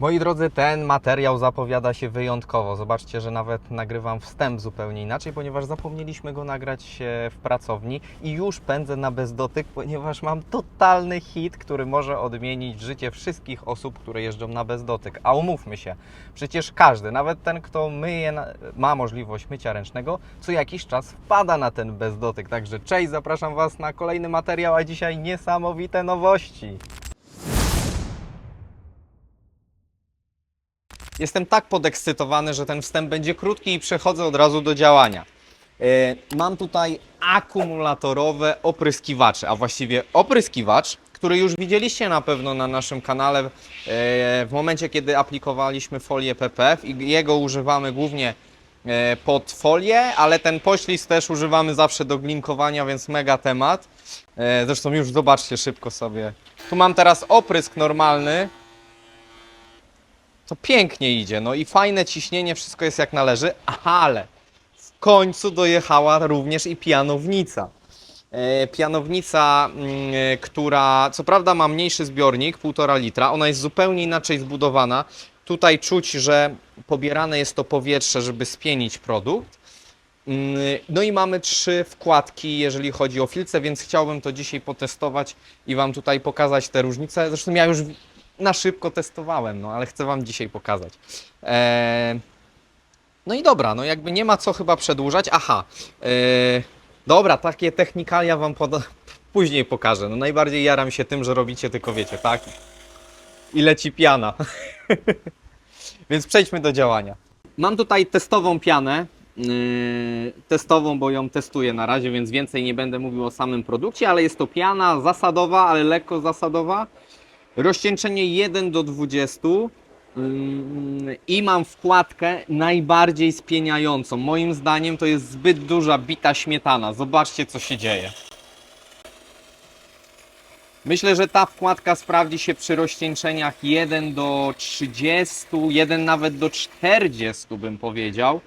Moi drodzy, ten materiał zapowiada się wyjątkowo. Zobaczcie, że nawet nagrywam wstęp zupełnie inaczej, ponieważ zapomnieliśmy go nagrać e, w pracowni i już pędzę na bezdotyk, ponieważ mam totalny hit, który może odmienić życie wszystkich osób, które jeżdżą na bezdotyk. A umówmy się, przecież każdy, nawet ten, kto myje, ma możliwość mycia ręcznego, co jakiś czas wpada na ten bezdotyk. Także cześć, zapraszam Was na kolejny materiał, a dzisiaj niesamowite nowości. Jestem tak podekscytowany, że ten wstęp będzie krótki i przechodzę od razu do działania. E, Mam tutaj akumulatorowe opryskiwacze, a właściwie opryskiwacz, który już widzieliście na pewno na naszym kanale e, w momencie, kiedy aplikowaliśmy folię PPF i jego używamy głównie e, pod folię, ale ten poślizg też używamy zawsze do glinkowania, więc mega temat. Zresztą już zobaczcie szybko sobie. Tu mam teraz oprysk normalny, to pięknie idzie, no i fajne ciśnienie, wszystko jest jak należy, ale w końcu dojechała również i pianownica. E, pianownica, mm, e, która co prawda ma mniejszy zbiornik, 1,5 litra, ona jest zupełnie inaczej zbudowana. Tutaj czuć, że pobierane jest to powietrze, żeby spienić produkt. Mm, No i mamy trzy wkładki, jeżeli chodzi o filce, więc chciałbym to dzisiaj potestować i Wam tutaj pokazać te różnice. Zresztą ja już na szybko testowałem, no ale chcę Wam dzisiaj pokazać. Eee, no i dobra, no jakby nie ma co chyba przedłużać. Aha, eee, dobra, takie technikalia Wam poda- później pokażę. No najbardziej jaram się tym, że robicie tylko wiecie, tak? I leci piana. Więc przejdźmy do działania. Mam tutaj testową pianę. Yy, testową, bo ją testuję na razie, więc więcej nie będę mówił o samym produkcie, ale jest to piana zasadowa, ale lekko zasadowa. Rozcieńczenie 1 do 20 Ym, i mam wkładkę najbardziej spieniającą. Moim zdaniem to jest zbyt duża bita śmietana. Zobaczcie co się dzieje. Myślę, że ta wkładka sprawdzi się przy rozcieńczeniach 1 do 30, 1 nawet do 40 bym powiedział.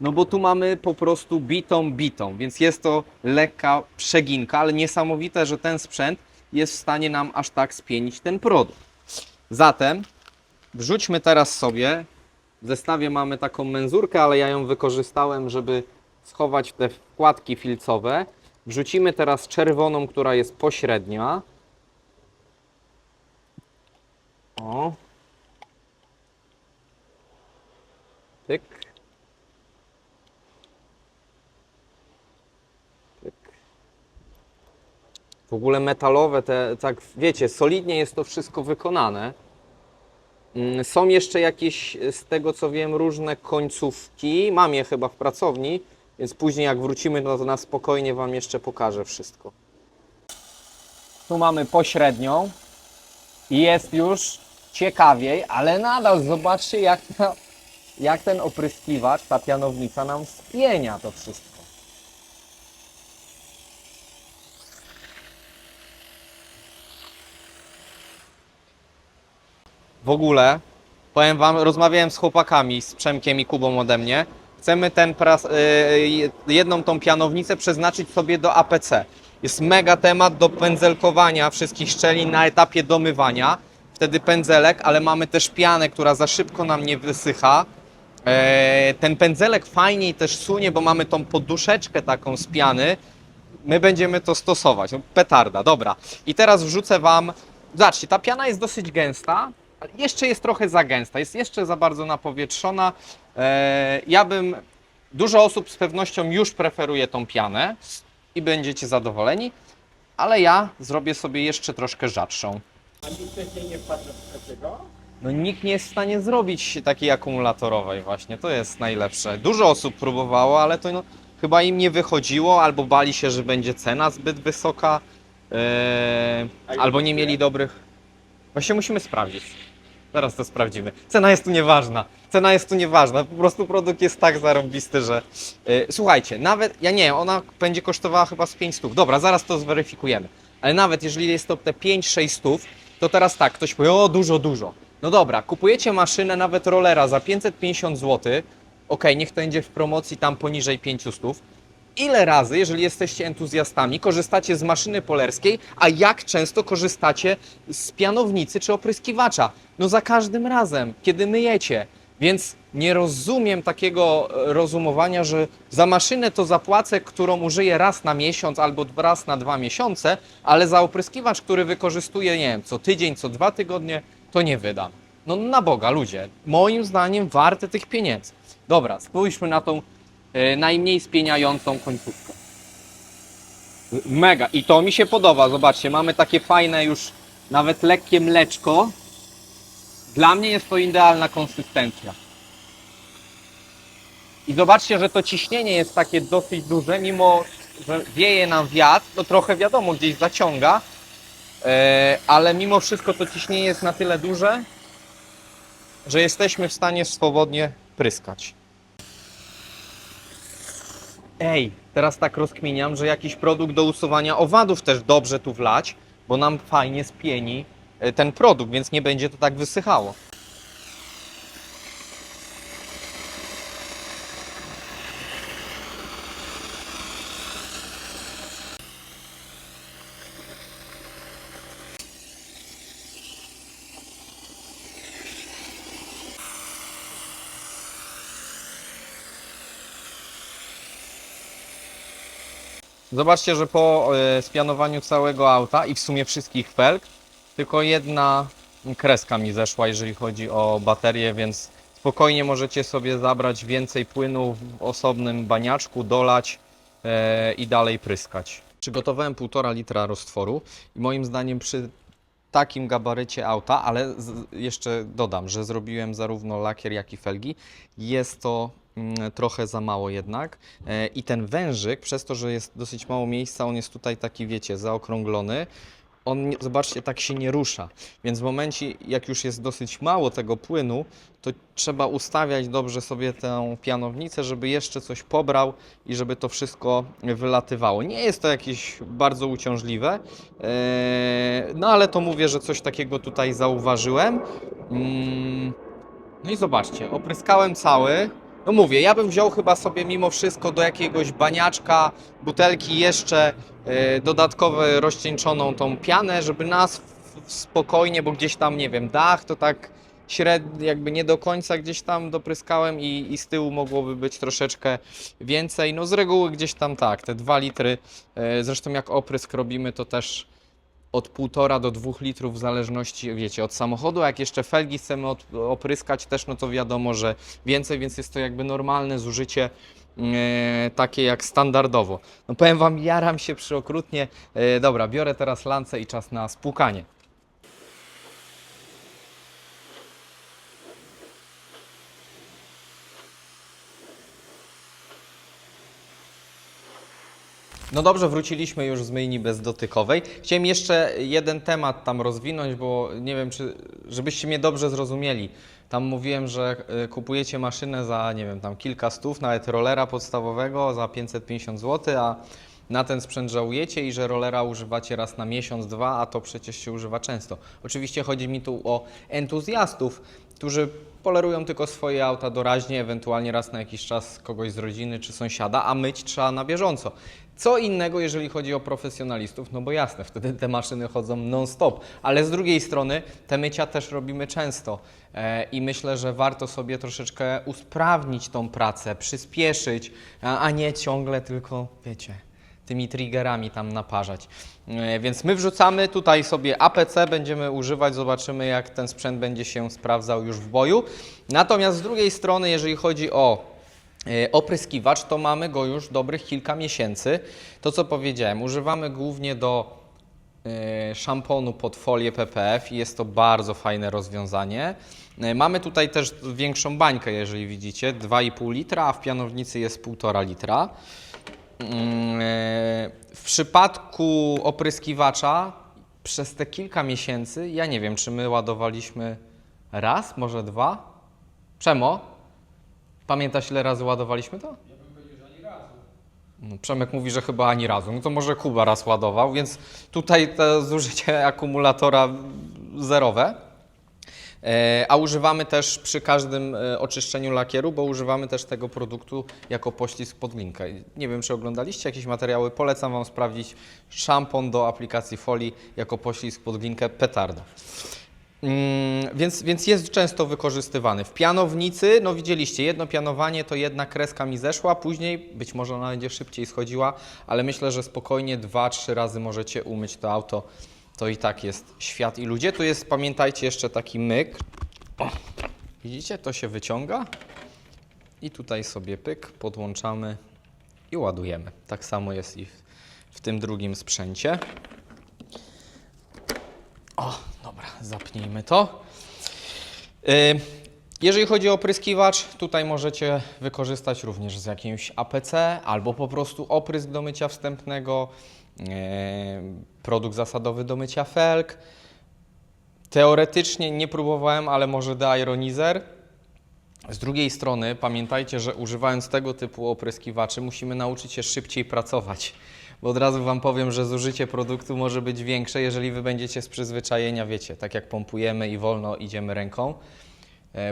No bo tu mamy po prostu bitą, bitą, więc jest to lekka przeginka, ale niesamowite, że ten sprzęt jest w stanie nam aż tak spienić ten produkt. Zatem wrzućmy teraz sobie, w zestawie mamy taką menzurkę, ale ja ją wykorzystałem, żeby schować te wkładki filcowe. Wrzucimy teraz czerwoną, która jest pośrednia. O. Tyk. W ogóle metalowe, te, tak wiecie, solidnie jest to wszystko wykonane. Mm, Są jeszcze jakieś, z tego co wiem, różne końcówki. Mam je chyba w pracowni, więc później jak wrócimy, no to na spokojnie Wam jeszcze pokażę wszystko. Tu mamy pośrednią i jest już ciekawiej, ale nadal zobaczcie jak, jak ten opryskiwacz, ta pianownica nam spienia to wszystko. W ogóle, powiem Wam, rozmawiałem z chłopakami, z Przemkiem i Kubą ode mnie. Chcemy ten pras, y, jedną tą pianownicę przeznaczyć sobie do APC. Jest mega temat do pędzelkowania wszystkich szczelin na etapie domywania. Wtedy pędzelek, ale mamy też pianę, która za szybko nam nie wysycha. E, ten pędzelek fajniej też sunie, bo mamy tą poduszeczkę taką z piany. My będziemy to stosować. Petarda, dobra. I teraz wrzucę Wam. Zobaczcie, ta piana jest dosyć gęsta, jeszcze jest trochę za gęsta, jest jeszcze za bardzo napowietrzona. E, ja bym. Dużo osób z pewnością już preferuje tą pianę i będziecie zadowoleni, ale ja zrobię sobie jeszcze troszkę rzadszą. A nikt wcześniej nie wpadł do takiego? No nikt nie jest w stanie zrobić takiej akumulatorowej właśnie, to jest najlepsze. Dużo osób próbowało, ale to no, chyba im nie wychodziło, albo bali się, że będzie cena zbyt wysoka, e, albo nie mieli dobrych... Właśnie musimy sprawdzić. Zaraz to sprawdzimy. Cena jest tu nieważna. Cena jest tu nieważna. Po prostu produkt jest tak zarąbisty, że... e, słuchajcie, nawet... Ja nie ona będzie kosztowała chyba z 5 stów. Dobra, zaraz to zweryfikujemy. Ale nawet jeżeli jest to te 5-6 stów, to teraz tak, ktoś powie, o dużo, dużo. No dobra, kupujecie maszynę, nawet rollera za 550 zł, ok, niech to będzie w promocji tam poniżej 500 stów ile razy, jeżeli jesteście entuzjastami, korzystacie z maszyny polerskiej, a jak często korzystacie z pianownicy czy opryskiwacza? No za każdym razem, kiedy myjecie. Więc nie rozumiem takiego e, rozumowania, że za maszynę to zapłacę, którą użyję raz na miesiąc albo raz na dwa miesiące, ale za opryskiwacz, który wykorzystuję, nie wiem, co tydzień, co dwa tygodnie, to nie wydam. No na Boga, ludzie. Moim zdaniem warte tych pieniędzy. Dobra, spójrzmy na tą najmniej spieniającą końcówkę. Mega. I to mi się podoba. Zobaczcie, mamy takie fajne już nawet lekkie mleczko. Dla mnie jest to idealna konsystencja. I zobaczcie, że to ciśnienie jest takie dosyć duże, mimo że wieje nam wiatr, to trochę wiadomo gdzieś zaciąga, e, ale mimo wszystko to ciśnienie jest na tyle duże, że jesteśmy w stanie swobodnie pryskać. Ej, teraz tak rozkminiam, że jakiś produkt do usuwania owadów też dobrze tu wlać, bo nam fajnie spieni e, ten produkt, więc nie będzie to tak wysychało. Zobaczcie, że po e, spianowaniu całego auta i w sumie wszystkich felg, tylko jedna kreska mi zeszła, jeżeli chodzi o baterię, więc spokojnie możecie sobie zabrać więcej płynu w osobnym baniaczku, dolać e, i dalej pryskać. Przygotowałem 1,5 litra roztworu i moim zdaniem przy takim gabarycie auta, ale jeszcze dodam, że zrobiłem zarówno lakier, jak i felgi. Jest to trochę za mało jednak. E, I ten wężyk, przez to, że jest dosyć mało miejsca, on jest tutaj taki, wiecie, zaokrąglony. On, zobaczcie, tak się nie rusza. Więc w momencie, jak już jest dosyć mało tego płynu, to trzeba ustawiać dobrze sobie tę pianownicę, żeby jeszcze coś pobrał i żeby to wszystko wylatywało. Nie jest to jakieś bardzo uciążliwe, Eee, no ale to mówię, że coś takiego tutaj zauważyłem. Mm, No i zobaczcie, opryskałem cały. No mówię, ja bym wziął chyba sobie mimo wszystko do jakiegoś baniaczka, butelki jeszcze e, dodatkowo rozcieńczoną tą pianę, żeby nas spokojnie, bo gdzieś tam, nie wiem, dach to tak średnio, jakby nie do końca gdzieś tam dopryskałem i, i z tyłu mogłoby być troszeczkę więcej. No z reguły gdzieś tam tak, te 2 litry. E, Zresztą jak oprysk robimy, to też od 1,5 do 2 litrów w zależności, wiecie, od samochodu. A Jak jeszcze felgi chcemy opryskać też, no to wiadomo, że więcej, więc jest to jakby normalne zużycie e, takie jak standardowo. No powiem Wam, jaram się przy okrutnie. E, dobra, biorę teraz lancę i czas na spłukanie. No dobrze, wróciliśmy już z myjni bezdotykowej. Chciałem jeszcze jeden temat tam rozwinąć, bo nie wiem, czy żebyście mnie dobrze zrozumieli. Tam mówiłem, że y, kupujecie maszynę za, nie wiem, tam kilka stów, nawet rollera podstawowego za 550 zł, a na ten sprzęt żałujecie i że rollera używacie raz na miesiąc, dwa, a to przecież się używa często. Oczywiście chodzi mi tu o entuzjastów, którzy polerują tylko swoje auta doraźnie, ewentualnie raz na jakiś czas kogoś z rodziny czy sąsiada, a myć trzeba na bieżąco. Co innego, jeżeli chodzi o profesjonalistów, no bo jasne, wtedy te maszyny chodzą non-stop, ale z drugiej strony te mycia też robimy często e, i myślę, że warto sobie troszeczkę usprawnić tą pracę, przyspieszyć, a, a nie ciągle tylko, wiecie, tymi triggerami tam naparzać. E, Więc my wrzucamy tutaj sobie APC, będziemy używać, zobaczymy jak ten sprzęt będzie się sprawdzał już w boju. Natomiast z drugiej strony, jeżeli chodzi o e, opryskiwacz, to mamy go już dobrych kilka miesięcy. To co powiedziałem, używamy głównie do e, szamponu pod folię PPF i jest to bardzo fajne rozwiązanie. Mamy tutaj też większą bańkę, jeżeli widzicie, 2,5 litra, a w pianownicy jest 1,5 litra. Mm, e, W przypadku opryskiwacza przez te kilka miesięcy, ja nie wiem, czy my ładowaliśmy raz, może dwa? Przemo? Pamiętasz, ile razy ładowaliśmy to? No, Przemek mówi, że chyba ani razu. No to może Kuba raz ładował, więc tutaj to zużycie akumulatora zerowe. E, A używamy też przy każdym e, oczyszczeniu lakieru, bo używamy też tego produktu jako poślizg pod linkę. Nie wiem, czy oglądaliście jakieś materiały, polecam Wam sprawdzić szampon do aplikacji folii jako poślizg pod linkę petarda. Mm, więc, więc jest często wykorzystywany. W pianownicy, no widzieliście, jedno pianowanie to jedna kreska mi zeszła, później być może ona będzie szybciej schodziła, ale myślę, że spokojnie dwa, trzy razy możecie umyć to auto. To i tak jest świat i ludzie. Tu jest, pamiętajcie, jeszcze taki myk. O, widzicie, to się wyciąga i tutaj sobie pyk, podłączamy i ładujemy. Tak samo jest i w, w tym drugim sprzęcie. O, dobra, zapnijmy to. Y, Jeżeli chodzi o opryskiwacz, tutaj możecie wykorzystać również z jakimś APC albo po prostu oprysk do mycia wstępnego, y, produkt zasadowy do mycia felk. Teoretycznie nie próbowałem, ale może deironizer. Z drugiej strony pamiętajcie, że używając tego typu opryskiwaczy musimy nauczyć się szybciej pracować. Bo od razu Wam powiem, że zużycie produktu może być większe, jeżeli Wy będziecie z przyzwyczajenia, wiecie, tak jak pompujemy i wolno idziemy ręką, e,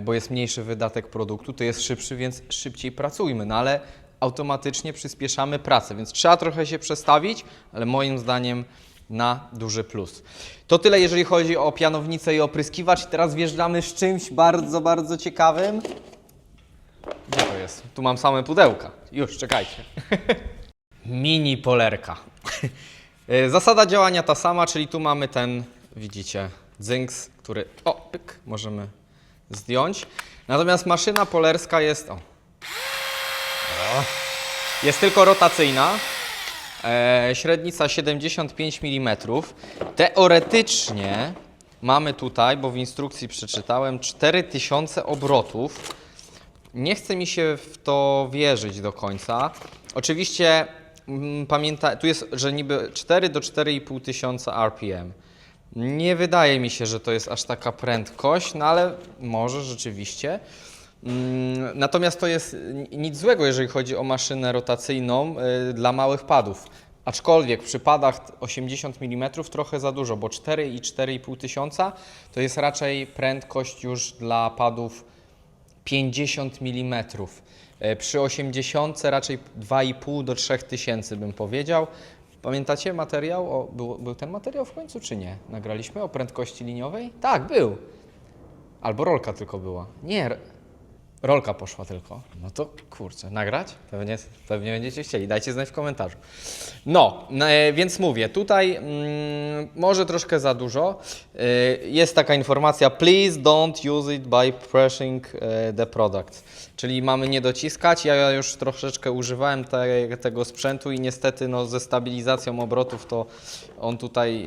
bo jest mniejszy wydatek produktu, to jest szybszy, więc szybciej pracujmy, no ale automatycznie przyspieszamy pracę, więc trzeba trochę się przestawić, ale moim zdaniem na duży plus. To tyle, jeżeli chodzi o pianownicę i opryskiwacz. Teraz wjeżdżamy z czymś bardzo, bardzo ciekawym. Gdzie to jest? Tu mam same pudełka. Już, czekajcie. Mini polerka. E, Zasada działania ta sama, czyli tu mamy ten, widzicie, dzynks, który, o, pyk, możemy zdjąć. Natomiast maszyna polerska jest, o, jest tylko rotacyjna. E, średnica 75 mm. Teoretycznie mamy tutaj, bo w instrukcji przeczytałem, 4000 obrotów. Nie chce mi się w to wierzyć do końca. Oczywiście mm, pamięta, tu jest, że niby 4 do 4,5 tysiąca RPM. Nie wydaje mi się, że to jest aż taka prędkość, no ale może rzeczywiście. Mm, Natomiast to jest ni- nic złego, jeżeli chodzi o maszynę rotacyjną y, dla małych padów. Aczkolwiek w przypadach 80 mm trochę za dużo, bo 4 i 4,5 tysiąca to jest raczej prędkość już dla padów 50 mm. E, Przy 80 raczej 2,5 do 3 tysięcy bym powiedział. Pamiętacie materiał? O, był, był ten materiał w końcu czy nie? Nagraliśmy o prędkości liniowej? Tak, był. Albo rolka tylko była. Nie, rolka poszła tylko. No to kurczę, nagrać? Pewnie, pewnie będziecie chcieli. Dajcie znać w komentarzu. No, no, e, więc mówię, tutaj mm, może troszkę za dużo. E, Jest taka informacja, please don't use it by pressing e, the product. Czyli mamy nie dociskać. Ja już troszeczkę używałem te, tego sprzętu i niestety no, ze stabilizacją obrotów to on tutaj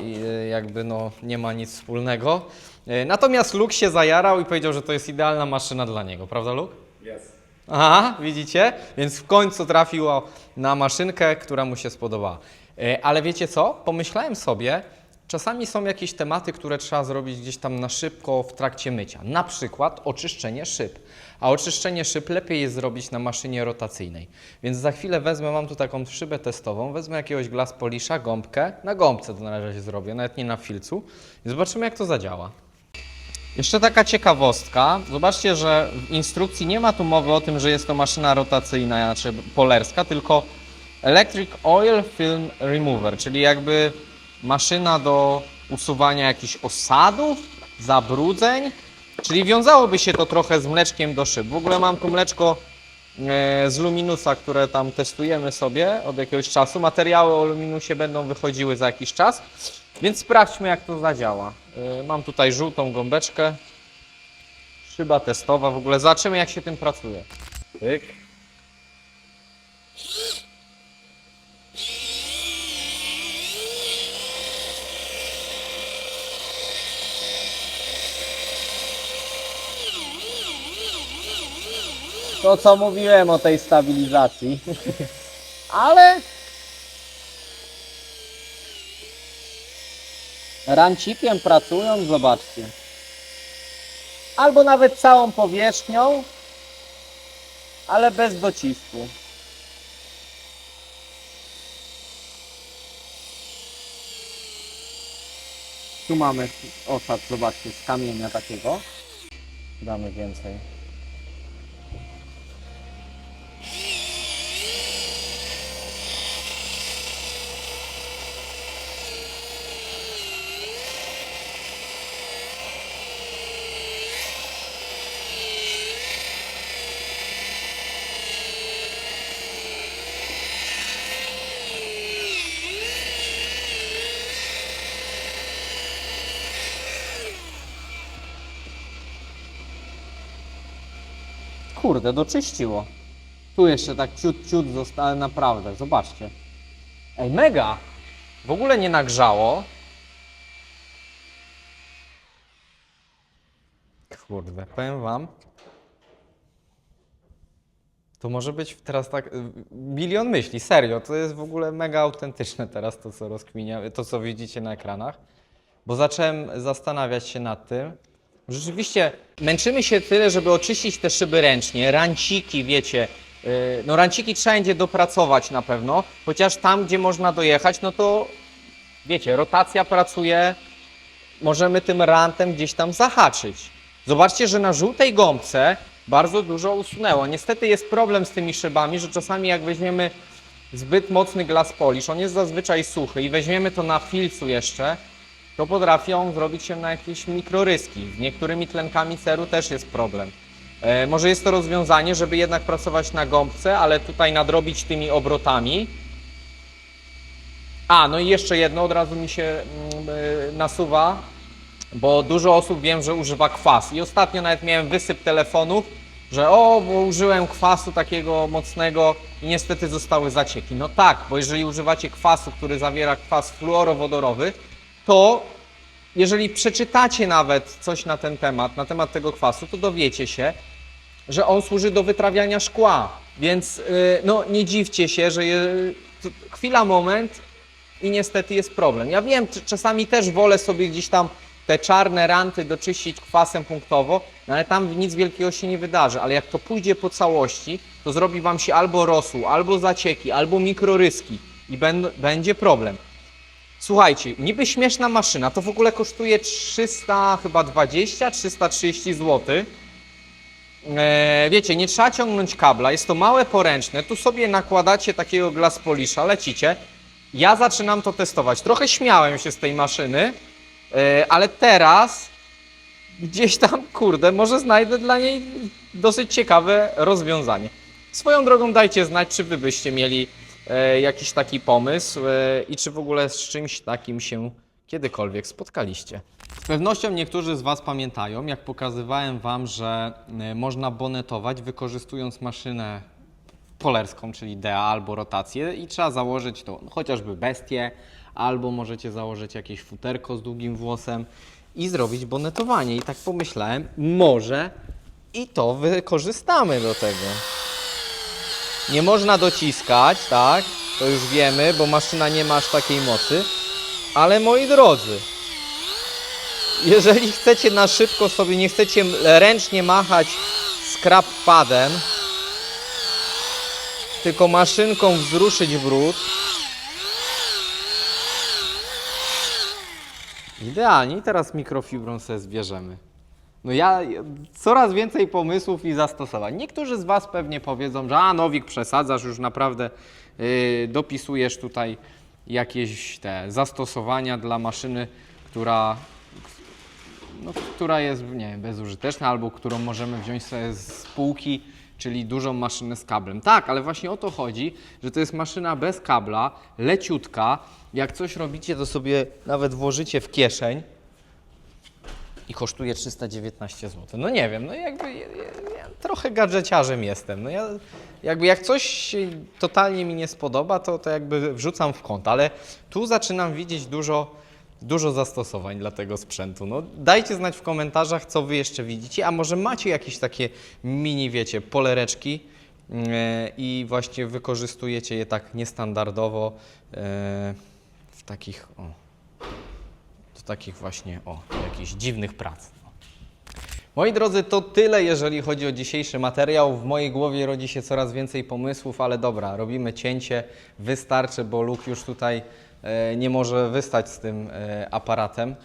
jakby no, nie ma nic wspólnego. E, Natomiast Luke się zajarał i powiedział, że to jest idealna maszyna dla niego, prawda Luke? Jest. Aha, widzicie? Więc w końcu trafiło na maszynkę, która mu się spodobała. E, Ale wiecie co? Pomyślałem sobie, czasami są jakieś tematy, które trzeba zrobić gdzieś tam na szybko w trakcie mycia. Na przykład oczyszczenie szyb. A oczyszczenie szyb lepiej jest zrobić na maszynie rotacyjnej. Więc za chwilę wezmę, mam tu taką szybę testową, wezmę jakiegoś glass polisza, gąbkę, na gąbce to na razie zrobię, nawet nie na filcu i zobaczymy jak to zadziała. Jeszcze taka ciekawostka. Zobaczcie, że w instrukcji nie ma tu mowy o tym, że jest to maszyna rotacyjna, czy polerska, tylko Electric Oil Film Remover, czyli jakby maszyna do usuwania jakichś osadów, zabrudzeń. Czyli wiązałoby się to trochę z mleczkiem do szyb. W ogóle mam tu mleczko e, z Luminusa, które tam testujemy sobie od jakiegoś czasu. Materiały o Luminusie będą wychodziły za jakiś czas, więc sprawdźmy jak to zadziała. E, Mam tutaj żółtą gąbeczkę, szyba testowa, w ogóle zobaczymy jak się tym pracuje. Pyk. To co mówiłem o tej stabilizacji. Ale rancikiem pracując, zobaczcie. Albo nawet całą powierzchnią, ale bez docisku. Tu mamy osad, zobaczcie, z kamienia takiego. Damy więcej. Kurde, doczyściło. Tu jeszcze tak ciut, ciut zostało, naprawdę, zobaczcie. Ej, mega! W ogóle nie nagrzało. Kurde, powiem wam. To może być teraz tak y, milion myśli, serio. To jest w ogóle mega autentyczne teraz to, co rozkminia, to, co widzicie na ekranach. Bo zacząłem zastanawiać się nad tym. Rzeczywiście męczymy się tyle, żeby oczyścić te szyby ręcznie. Ranciki, wiecie, yy, no ranciki trzeba będzie dopracować na pewno, chociaż tam, gdzie można dojechać, no to wiecie, rotacja pracuje, możemy tym rantem gdzieś tam zahaczyć. Zobaczcie, że na żółtej gąbce bardzo dużo usunęło. Niestety jest problem z tymi szybami, że czasami jak weźmiemy zbyt mocny glass polish, on jest zazwyczaj suchy i weźmiemy to na filcu jeszcze, to potrafią zrobić się na jakieś mikroryski. Z niektórymi tlenkami seru też jest problem. E, może jest to rozwiązanie, żeby jednak pracować na gąbce, ale tutaj nadrobić tymi obrotami. A, no i jeszcze jedno od razu mi się mm, e, nasuwa, bo dużo osób wiem, że używa kwas. I ostatnio nawet miałem wysyp telefonów, że o, bo użyłem kwasu takiego mocnego i niestety zostały zacieki. No tak, bo jeżeli używacie kwasu, który zawiera kwas fluorowodorowy, to jeżeli przeczytacie nawet coś na ten temat, na temat tego kwasu, to dowiecie się, że on służy do wytrawiania szkła. Więc yy, no, nie dziwcie się, że je, chwila, moment i niestety jest problem. Ja wiem, czasami też wolę sobie gdzieś tam te czarne ranty doczyścić kwasem punktowo, no ale tam nic wielkiego się nie wydarzy. Ale jak to pójdzie po całości, to zrobi Wam się albo rosół, albo zacieki, albo mikroryski i będzie problem. Słuchajcie, niby śmieszna maszyna, to w ogóle kosztuje 300, chyba 20, 330 zł. Wiecie, nie trzeba ciągnąć kabla, jest to małe poręczne, tu sobie nakładacie takiego glass polisha, lecicie. Ja zaczynam to testować. Trochę śmiałem się z tej maszyny, e, ale teraz gdzieś tam, kurde, może znajdę dla niej dosyć ciekawe rozwiązanie. Swoją drogą dajcie znać, czy wy byście mieli jakiś taki pomysł e, i czy w ogóle z czymś takim się kiedykolwiek spotkaliście. Z pewnością niektórzy z Was pamiętają, jak pokazywałem Wam, że e, można bonetować wykorzystując maszynę polerską, czyli DEA albo rotację i trzeba założyć to chociażby bestię, albo możecie założyć jakieś futerko z długim włosem i zrobić bonetowanie. I tak pomyślałem, może i to wykorzystamy do tego. Nie można dociskać, tak? To już wiemy, bo maszyna nie ma aż takiej mocy. Ale moi drodzy, jeżeli chcecie na szybko sobie, nie chcecie ręcznie machać scrap padem, tylko maszynką wzruszyć wrót, idealnie. Teraz mikrofibrą sobie zbierzemy. No ja coraz więcej pomysłów i zastosowań. Niektórzy z Was pewnie powiedzą, że a Nowik przesadzasz, już naprawdę yy, dopisujesz tutaj jakieś te zastosowania dla maszyny, która, no, która jest nie wiem, bezużyteczna albo którą możemy wziąć sobie z półki, czyli dużą maszynę z kablem. Tak, ale właśnie o to chodzi, że to jest maszyna bez kabla, leciutka. Jak coś robicie, to sobie nawet włożycie w kieszeń i kosztuje 319 zł. No nie wiem, no jakby ja, ja, trochę gadżeciarzem jestem. No ja, jakby jak coś totalnie mi nie spodoba, to, to jakby wrzucam w kąt, ale tu zaczynam widzieć dużo, dużo zastosowań dla tego sprzętu. No dajcie znać w komentarzach, co wy jeszcze widzicie, a może macie jakieś takie mini, wiecie, polereczki yy, i właśnie wykorzystujecie je tak niestandardowo yy, w takich, o, takich właśnie, o, jakichś dziwnych prac. Moi drodzy, to tyle, jeżeli chodzi o dzisiejszy materiał. W mojej głowie rodzi się coraz więcej pomysłów, ale dobra, robimy cięcie, wystarczy, bo Luke już tutaj e, nie może wystać z tym e, aparatem.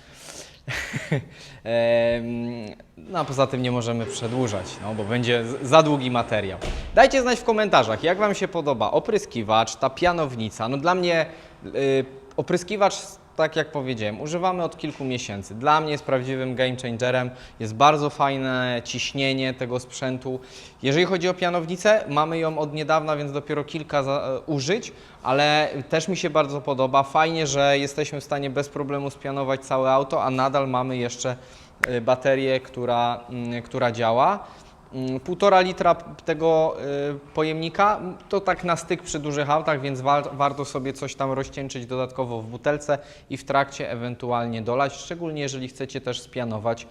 Em, No a poza tym nie możemy przedłużać, no bo będzie za długi materiał. Dajcie znać w komentarzach, jak Wam się podoba opryskiwacz, ta pianownica. No dla mnie y, opryskiwacz, tak jak powiedziałem, używamy od kilku miesięcy. Dla mnie jest prawdziwym game changerem, jest bardzo fajne ciśnienie tego sprzętu. Jeżeli chodzi o pianownicę, mamy ją od niedawna, więc dopiero kilka e, użyć, ale też mi się bardzo podoba. Fajnie, że jesteśmy w stanie bez problemu spianować całe auto, a nadal mamy jeszcze y, baterię, która, mm, która działa. Mm, Półtora litra tego y, pojemnika. To tak na styk przy dużych autach, więc wa warto sobie coś tam rozcieńczyć dodatkowo w butelce i w trakcie ewentualnie dolać, szczególnie jeżeli chcecie też spianować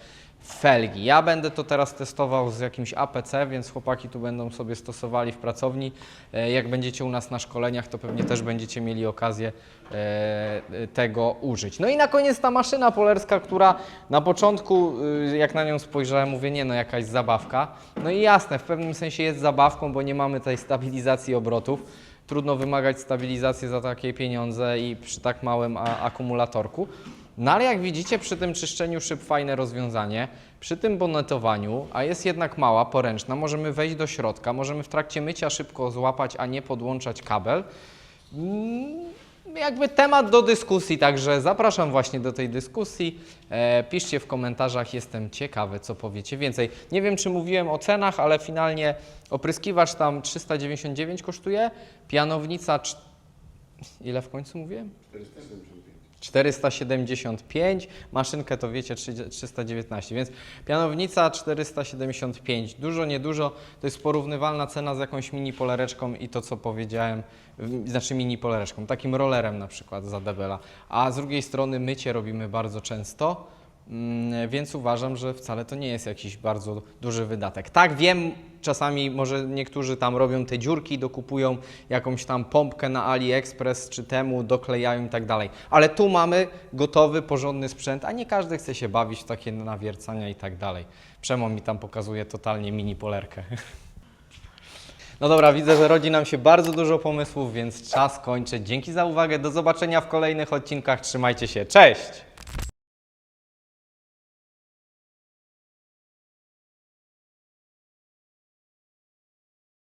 felgi. Ja będę to teraz testował z jakimś APC, więc chłopaki tu będą sobie stosowali w pracowni. E, Jak będziecie u nas na szkoleniach, to pewnie też będziecie mieli okazję e, e, tego użyć. No i na koniec ta maszyna polerska, która na początku, y, jak na nią spojrzałem, mówię, nie no, jakaś zabawka. No i jasne, w pewnym sensie jest zabawką, bo nie mamy tej stabilizacji obrotów. Trudno wymagać stabilizacji za takie pieniądze i przy tak małym akumulatorku. No ale jak widzicie, przy tym czyszczeniu szyb fajne rozwiązanie, przy tym bonetowaniu, a jest jednak mała, poręczna, możemy wejść do środka, możemy w trakcie mycia szybko złapać, a nie podłączać kabel. Mm, Jakby temat do dyskusji, także zapraszam właśnie do tej dyskusji. E, piszcie w komentarzach, jestem ciekawy, co powiecie więcej. Nie wiem, czy mówiłem o cenach, ale finalnie opryskiwacz tam 399 kosztuje, pianownica... Ile w końcu mówiłem? 475, maszynkę to wiecie 3- 319, więc pianownica 475, dużo, niedużo, to jest porównywalna cena z jakąś mini polereczką i to co powiedziałem, znaczy mini polereczką, takim rollerem na przykład za debela, a z drugiej strony mycie robimy bardzo często, więc uważam, że wcale to nie jest jakiś bardzo duży wydatek. Tak, wiem, czasami może niektórzy tam robią te dziurki, dokupują jakąś tam pompkę na AliExpress czy temu, doklejają i tak dalej. Ale tu mamy gotowy, porządny sprzęt, a nie każdy chce się bawić w takie nawiercania i tak dalej. Przemo mi tam pokazuje totalnie mini polerkę. No dobra, widzę, że rodzi nam się bardzo dużo pomysłów, więc czas kończyć. Dzięki za uwagę, do zobaczenia w kolejnych odcinkach. Trzymajcie się, cześć!